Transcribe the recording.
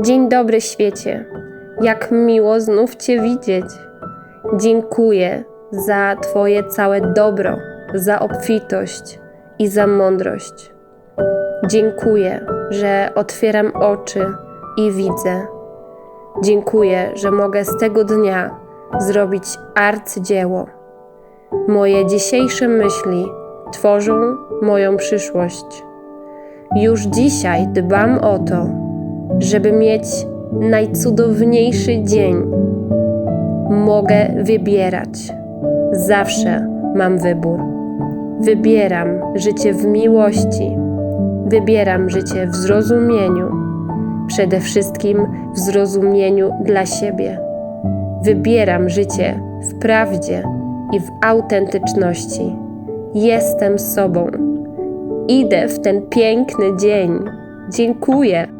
Dzień dobry świecie. Jak miło znów Cię widzieć. Dziękuję za Twoje całe dobro, za obfitość i za mądrość. Dziękuję, że otwieram oczy i widzę. Dziękuję, że mogę z tego dnia zrobić arcydzieło. Moje dzisiejsze myśli tworzą moją przyszłość. Już dzisiaj dbam o to, żeby mieć najcudowniejszy dzień. Mogę wybierać. Zawsze mam wybór. Wybieram życie w miłości. Wybieram życie w zrozumieniu. Przede wszystkim w zrozumieniu dla siebie. Wybieram życie w prawdzie i w autentyczności. Jestem sobą. Idę w ten piękny dzień. Dziękuję.